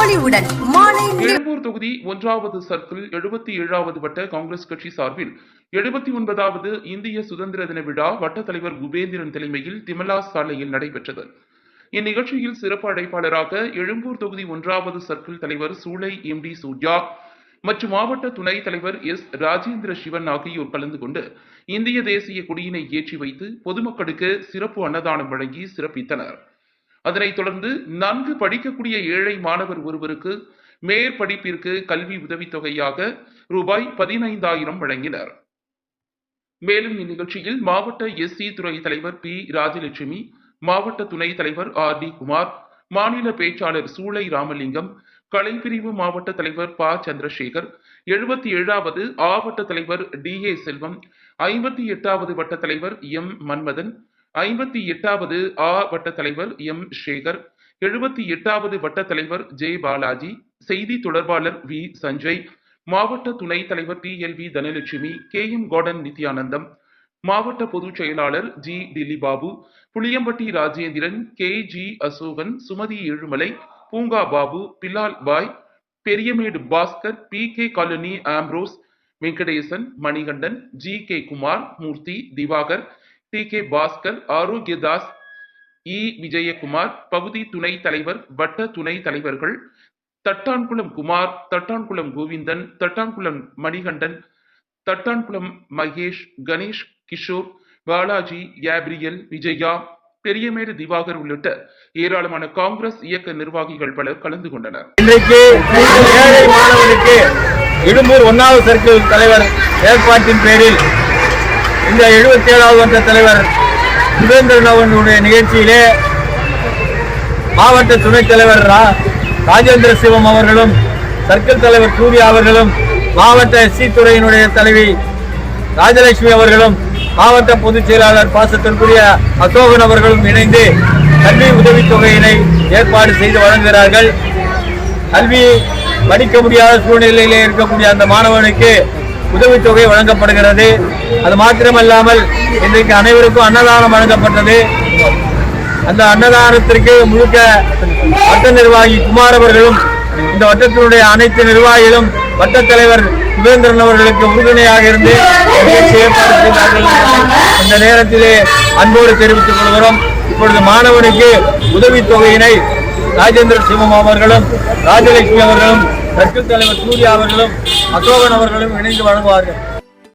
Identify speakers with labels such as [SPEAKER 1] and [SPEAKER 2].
[SPEAKER 1] பொலிவுடன் மாலை
[SPEAKER 2] எழும்பூர் தொகுதி ஒன்றாவது சர்க்கிள் எழுபத்தி ஏழாவது வட்ட காங்கிரஸ் கட்சி சார்பில் எழுபத்தி ஒன்பதாவது இந்திய சுதந்திர தின விழா வட்ட தலைவர் குபேந்திரன் தலைமையில் திமலா சாலையில் நடைபெற்றது. இந்நிகழ்ச்சியில் சிறப்பு அழைப்பாளராக எழும்பூர் தொகுதி ஒன்றாவது சர்க்கிள் தலைவர் சூளை எம் டி சூர்யா மற்றும் மாவட்ட துணைத் தலைவர் எஸ் ராஜேந்திர சிவன் ஆகியோர் கலந்து கொண்டு இந்திய தேசிய கொடியினை ஏற்றி வைத்து பொதுமக்களுக்கு சிறப்பு அன்னதானம் வழங்கி சிறப்பித்தனர். அதனைத் தொடர்ந்து நன்கு படிக்கக்கூடிய ஏழை மாணவர் ஒருவருக்கு மேற்படிப்பிற்கு கல்வி உதவித்தொகையாக ரூபாய் பதினைந்தாயிரம் வழங்கினர். மேலும் இந்நிகழ்ச்சியில் மாவட்ட எஸ்சி துறை தலைவர் பி ராஜலட்சுமி மாவட்ட துணைத் தலைவர் ஆர் டி குமார் மாநில பேச்சாளர் சூளை ராமலிங்கம் கலைப்பிரிவு மாவட்ட தலைவர் ப சந்திரசேகர் எழுபத்தி ஏழாவது ஆவட்ட தலைவர் டி ஏ செல்வம் ஐம்பத்தி எட்டாவது வட்ட தலைவர் எம் மன்மதன் ஐம்பத்தி எட்டாவது ஆ வட்ட தலைவர் எம். சேகர் எழுபத்தி எட்டாவது வட்ட தலைவர் ஜே. பாலாஜி செய்தி தொடர்பாளர் வி. சஞ்சய் மாவட்ட துணைத் தலைவர் T L. V. Dhanalakshmi K. M. Garden Nithyanandam மாவட்ட பொதுச் செயலாளர் G. Dillibabu Puliyampatti Rajendran K. G. Asokan Sumathi Ezhumalai பூங்கா Babu Bilal Bhai Periyamedu Baskar P. K. Colony Ambrose Venkatesan Manikandan G. K. Kumar Murthy Diwakar T K Baskar Arokiyadas E. Vijayakumar பகுதி துணை தலைவர் வட்ட துணை தலைவர்கள் தட்டான்குளம் குமார் தட்டான்குளம் கோவிந்தன் தட்டான்குளம் மணிகண்டன் தட்டான்குளம் மகேஷ் கணேஷ் கிஷோர் பாலாஜி யாப்ரியல் விஜயா பெரியமேடு திவாகர் உள்ளிட்ட ஏராளமான காங்கிரஸ் இயக்க நிர்வாகிகள் பலர் கலந்து கொண்டனர்.
[SPEAKER 3] இன்றைக்கு ஏழை மாணவனுக்கு இடும்பூர் ஒன்னாவது சர்க்கிள் தலைவர் ஏற்பாட்டின் பேரில் இந்த எழுபத்தி ஏழாவது வட்ட தலைவர் சுரேந்திரன் அவர்களுடைய நிகழ்ச்சியிலே மாவட்ட துணைத் தலைவர் ரா- ராஜேந்திர சிவம் அவர்களும் சர்க்கிள் தலைவர் சூர்யா அவர்களும் மாவட்ட எஸ்சி துறையினுடைய தலைவி ராஜலட்சுமி அவர்களும் மாவட்ட பொதுச் செயலாளர் பாசத்திற்குரிய அசோகன் அவர்களும் இணைந்து கல்வி உதவித்தொகையினை ஏற்பாடு செய்து வழங்குகிறார்கள். கல்வி படிக்க முடியாத சூழ்நிலையிலே இருக்கக்கூடிய அந்த மாணவனுக்கு உதவித்தொகை வழங்கப்படுகிறது. அது மாத்திரமல்லாமல் இன்றைக்கு அனைவருக்கும் அன்னதானம் வழங்கப்பட்டது. அந்த அன்னதானத்திற்கு முழுக்க வட்ட நிர்வாகி குமார் அவர்களும் இந்த வட்டத்தினுடைய அனைத்து நிர்வாகிகளும் வட்ட தலைவர் சுரேந்திரன் அவர்களுக்கு உறுதுணையாக இருந்து இந்த நேரத்திலே அன்போடு தெரிவித்துக் கொள்கிறோம். இப்பொழுது மாணவனுக்கு உதவித்தொகையினை ராஜேந்திர சிவம் அவர்களும் ராஜலட்சுமி அவர்களும் சர்க்கிள் தலைவர் சூர்யா அவர்களும் அசோகன் அவர்களும் இணைந்து வழங்குவார்கள்.